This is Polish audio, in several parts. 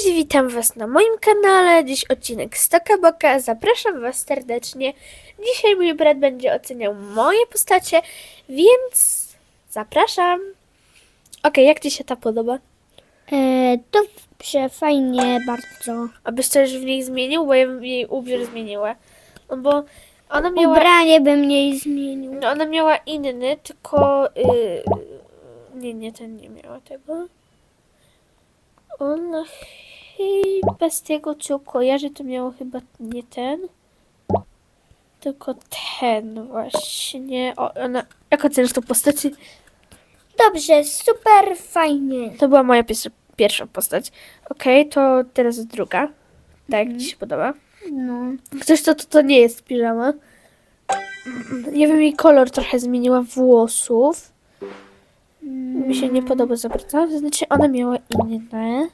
Cześć, witam Was na moim kanale. Dziś odcinek Stoka Boka. Zapraszam Was serdecznie. Dzisiaj mój brat będzie oceniał moje postacie, więc zapraszam. Okej, jak Ci się ta podoba? E, dobrze, fajnie, bardzo. Abyś coś w niej zmienił, bo ja bym jej ubiór zmieniła. No bo ona miała, Ubranie bym jej zmienił. no ona miała inny, tylko... Yy, nie, nie, ten nie miała tego. Ona chyba z tego co kojarzę, to miało chyba nie ten, tylko ten właśnie. O, ona, jak oceniasz tą postać? Dobrze, super, fajnie. To była moja pierwsza, pierwsza postać. Okej, to teraz druga. Tak, jak Ci się podoba? No. Ktoś to, to, to nie jest piżama. Ja bym jej kolor trochę zmieniła włosów. Mi się nie podoba za bardzo. Znaczy, ona miała inne.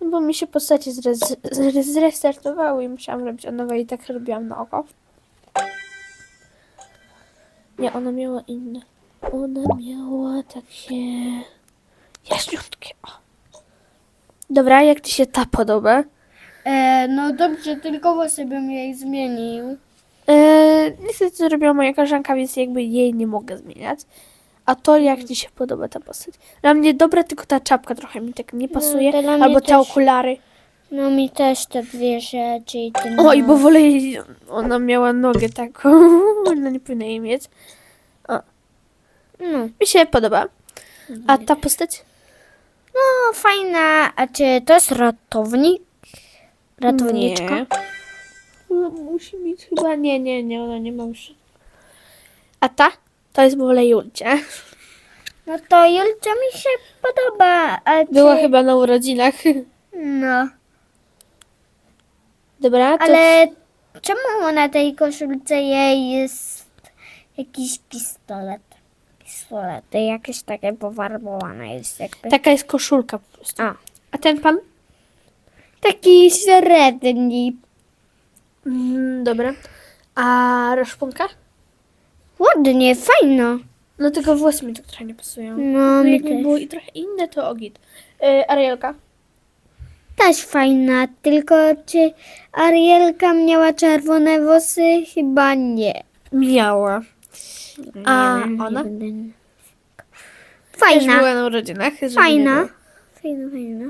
No bo mi się postacie zrez, zre- zrestartowały i musiałam robić od nowa i tak robiłam na oko. Nie, ona miała inne. Ona miała takie jaśniutkie. O. Dobra, jak Ci się ta podoba? E, no dobrze, tylko włosy bym jej zmienił. Eee, niestety to robiła moja koleżanka, więc jakby jej nie mogę zmieniać. A to jak ci się podoba ta postać? Dla mnie dobra, tylko ta czapka trochę mi tak nie pasuje. to dla mnie albo te też. okulary. No mi też te dwie rzeczy i ten Oj, bo wolę jej... Ona miała nogę taką. Ona nie powinna jej mieć. No. Mi się podoba. A ta postać? no, fajna. A czy to jest ratownik? Ratowniczka? Nie. No, Musi mieć chyba... Nie, nie, nie, ona nie ma już. A ta? To jest wolę Julcia. No to Julcia mi się podoba. A czy... Była chyba na urodzinach. No. Dobra, to... Ale czemu na tej koszulce jej jest jakiś pistolet? Pistolety jakieś takie pofarbowane jest jakby. Taka jest koszulka po prostu. A. A ten pan? Taki średni. Mm, dobra. A rozpunka? Ładnie, fajno. No tylko włosy mi tak trochę nie pasują. No, No, mi jakby też. i trochę inne, to ogit. Yy, Arielka? Też fajna, tylko czy Arielka miała czerwone włosy? Chyba nie. Miała. A Nie wiem, ona? nie będę- Też Fajna, była na urodzinach. żeby nie fajna. było. Fajna, fajna.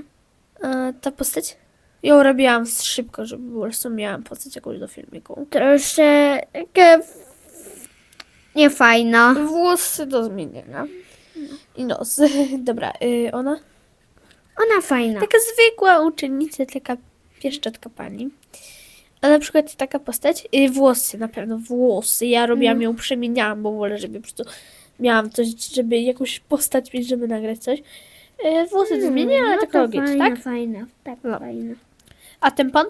A ta postać? Ją robiłam szybko, żeby po prostu miałam postać jakąś do filmiku. Troszeczkę nie fajna. Włosy do zmienienia. I nos. Dobra, yy, ona? Ona fajna. Taka zwykła uczennica, taka pieszczotka pani. A na przykład taka postać, y, włosy, na pewno włosy. Ja robiłam Mhm. ją, przemieniałam, bo wolę, żeby po prostu miałam coś, żeby jakąś postać mieć, żeby nagrać coś. Y, Włosy to zmienię, ale no tak robić, fajna, tak? fajna, tak No. fajna. A ten pan?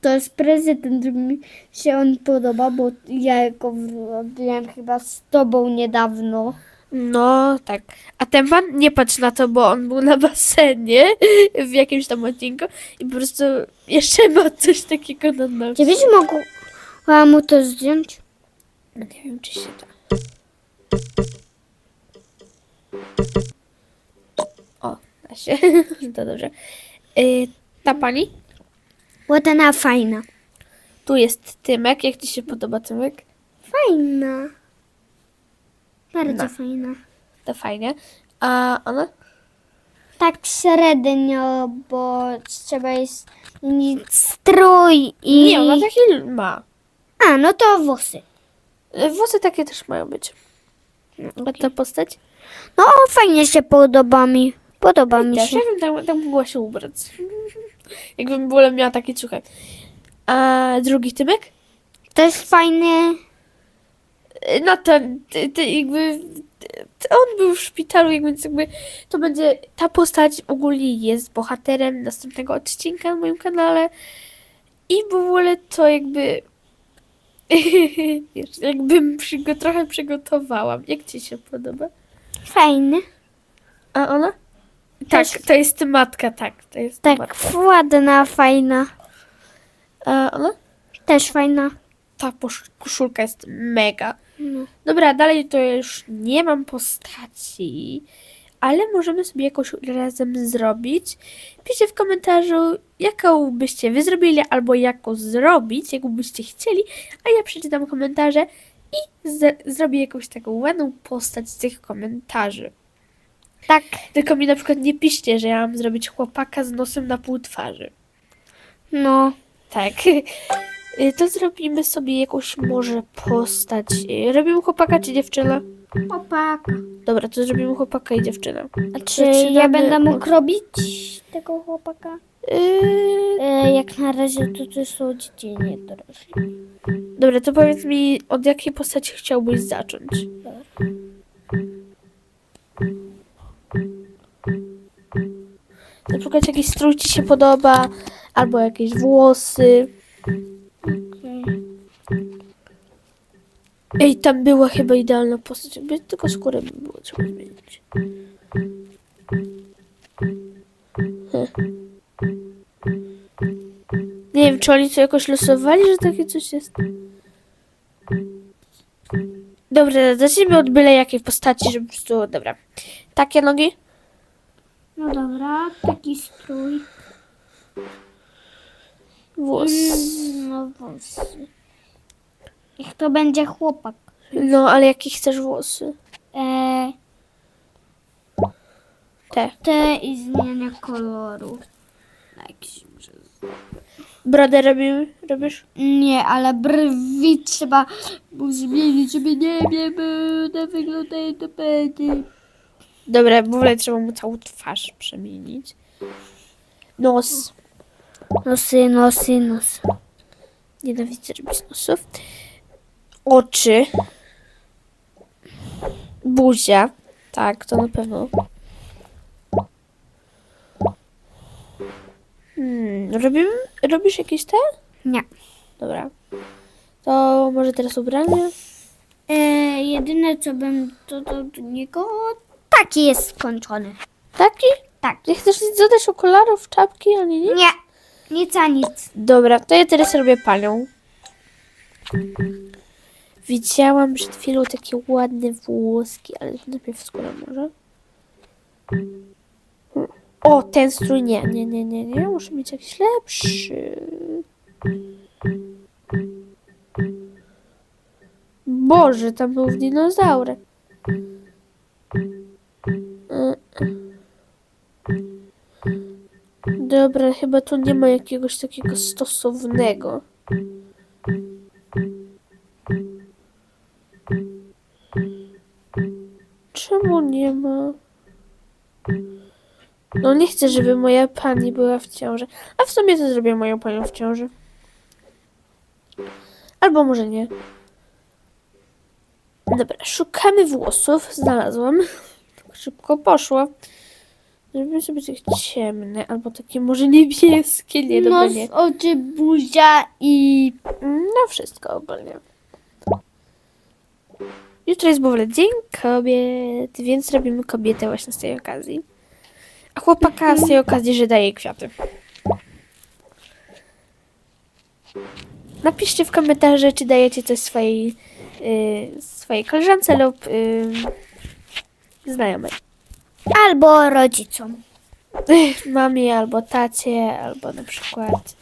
To jest prezydent, mi się on podoba, bo ja go robiłem chyba z tobą niedawno. No, tak. A ten pan, nie patrz na to, bo on był na basenie w jakimś tam odcinku i po prostu jeszcze ma coś takiego na nosie. Czy byś mogła mu to zdjąć? Nie wiem, czy się da. O, da się. to dobrze. Y, ta pani? Ładna, fajna. Tu jest Tymek. Jak ci się podoba Tymek? Fajna. Bardzo No. fajna. To fajnie. A ona? Tak średnio, bo trzeba jest zmienić strój i... Nie, ona taki ma. A, no to włosy. Y, Włosy takie też mają być. A ta postać? No, fajnie się podoba mi. Podoba mi Też, się. ja bym tam, tam mogła się ubrać. Jakbym w ogóle miała takie ciuchy. A drugi Tymek? Też fajny. Y, No to, ty, ty jakby ty, on był w szpitalu, jak więc jakby to będzie, ta postać ogólnie jest bohaterem następnego odcinka na moim kanale i w ogóle to jakby wiesz, jakbym przygo, trochę przygotowałam. Jak ci się podoba? Fajny. A ona? Tak, Też- to jest matka, tak, to jest Tak, matka. ładna, fajna. A ona? Też fajna. Ta koszulka jest mega. No. Dobra, dalej to już nie mam postaci, ale możemy sobie jakoś razem zrobić. Piszcie w komentarzu, jaką byście wy zrobili, albo jaką zrobić, jaką byście chcieli, a ja przeczytam komentarze i zrobię jakąś taką ładną postać z tych komentarzy. Tak. Tylko mi na przykład nie piszcie, że ja mam zrobić chłopaka z nosem na pół twarzy. No. Tak. Y, To zrobimy sobie jakąś może postać. Y, Robimy chłopaka czy dziewczynę? Chłopaka. Dobra, to zrobimy chłopaka i dziewczynę. A czy Zaczynamy ja będę mógł od- robić tego chłopaka? Yy, jak na razie to to są dzieci nie dorośli. dobra, to powiedz mi, od jakiej postaci chciałbyś zacząć? Na przykład jakiś strój ci się podoba, albo jakieś włosy. Okej. Ej, tam była chyba idealna postać, jakby tylko skórę by było trzeba zmienić. Heh. Nie wiem, czy oni to jakoś losowali, że takie coś jest. Dobra, zacznijmy od byle jakiej postaci, żeby prostu... Dobra. Takie nogi? No dobra, taki strój. Włos. Mm, No włosy. Niech to będzie chłopak. No, ale jakie chcesz włosy? E, Te. te i zmiana koloru. Na jakiś może- Brodę robimy? Robisz? Nie, ale brwi trzeba zmienić, żeby nie wiem, one wyglądają to będzie. Dobra, w ogóle trzeba mu całą twarz przemienić. Nos. Nosy, nosy, nosy. Nienawidzę robić nosów. Oczy. Buzia. Tak, to na pewno. Hmm, robimy, robisz jakieś te? Nie. Dobra. To może teraz ubranie? E, jedyne co bym dodał do niego, taki jest skończony. Taki? Tak. Nie chcesz nic dodać okularów, czapki, ani nic? Nie, nic a nic. Dobra, to ja teraz robię panią. Widziałam przed chwilą takie ładne włoski, ale najpierw skórę może. O, ten strój nie, nie, nie, nie, nie. Muszę mieć jakiś lepszy. Boże, tam był dinozaury. Dobra, chyba tu nie ma jakiegoś takiego stosownego. Czemu nie ma? No nie chcę, żeby moja pani była w ciąży. A w sumie to zrobię moją panią w ciąży. Albo może nie. Dobra, szukamy włosów. Znalazłam. Szybko poszło. Zrobimy sobie takie ciemne, albo takie może niebieskie. Nie, dobra, Nos, oczy, buzia i... No wszystko ogólnie. Jutro jest w ogóle Dzień Kobiet, więc robimy kobietę właśnie z tej okazji. A chłopaka z tej okazji, że daje kwiaty. Napiszcie w komentarzu, czy dajecie coś swojej, y, swojej koleżance lub y, znajomej. Albo rodzicom. Mamie albo tacie, albo na przykład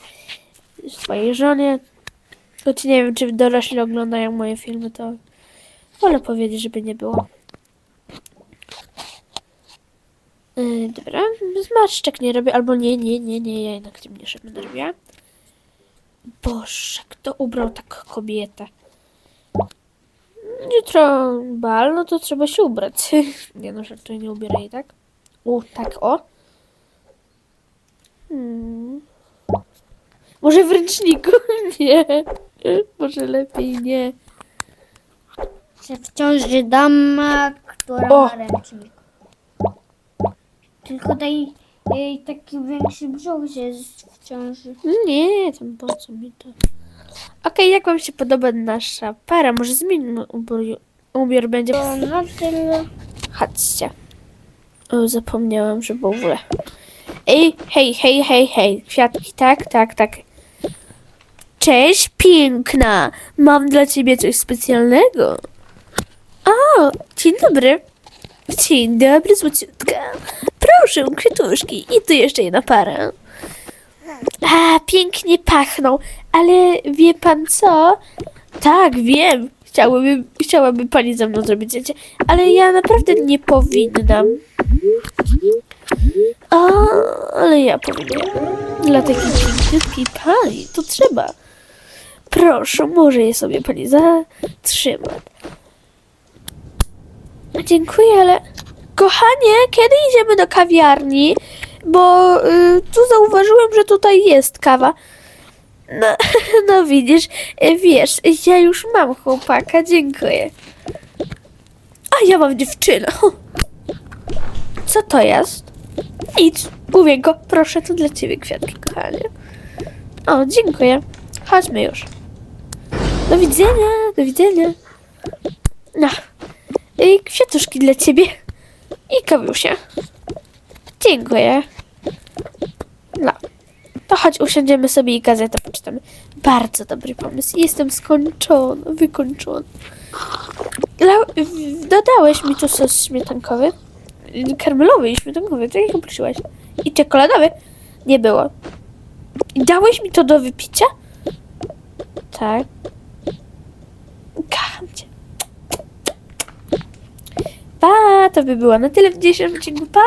swojej żonie. Choć nie wiem, czy dorośli oglądają moje filmy, to wolę powiedzieć, żeby nie było. Yy, dobra, zmarszczek nie robię, albo nie, nie, nie, nie, ja jednak tym nie będę robiła. Boże, kto ubrał tak kobietę? Jutro bal, no to trzeba się ubrać. nie no, żartuję, nie ubieraj, tak? U, tak, o. Hmm. Może w ręczniku? Nie. Może lepiej nie. Że w ciąży dama, która O! ma ręcznik. Tylko daj jej taki większy brzuch, że jest w ciąży. Nie, tam po co mi to? Okej, jak wam się podoba nasza para? Może zmienimy ubiór, ubiór będzie... Tyle. Chodźcie. O, zapomniałam, że w ogóle. Ej, hej, hej, hej, hej. Kwiatki, tak, tak, tak. Cześć, piękna. Mam dla ciebie coś specjalnego. O, dzień dobry. Dzień dobry, złociutka. Proszę, kwiatuszki. I tu jeszcze jedna para. A, pięknie pachną, ale wie pan co? Tak, wiem. Chciałaby, chciałaby pani ze mną zrobić zdjęcie, ale ja naprawdę nie powinnam. O, ale ja powinnam. Dla takiej piękniutkiej pani to trzeba. Proszę, może je sobie pani zatrzymać. Dziękuję, ale kochanie, kiedy idziemy do kawiarni? Bo y, tu zauważyłem, że tutaj jest kawa. No, no widzisz, y, wiesz, ja już mam chłopaka, dziękuję. A ja mam dziewczynę. Co to jest? Idź, Uwienko, proszę, to dla ciebie kwiatki, kochanie. O, dziękuję. Chodźmy już. Do widzenia, do widzenia. No. I kwiatuszki dla ciebie. I kawiusia. Dziękuję. No. To chodź, usiądziemy sobie i gazetę poczytamy. Bardzo dobry pomysł. Jestem skończona, wykończona. La- w- dodałeś mi tu sos śmietankowy. Karmelowy i śmietankowy, tak jak prosiłaś. I czekoladowy. Nie było. I dałeś mi to do wypicia? Tak. Kocham cię. Pa, to by było na tyle w dzisiejszym odcinku. Pa!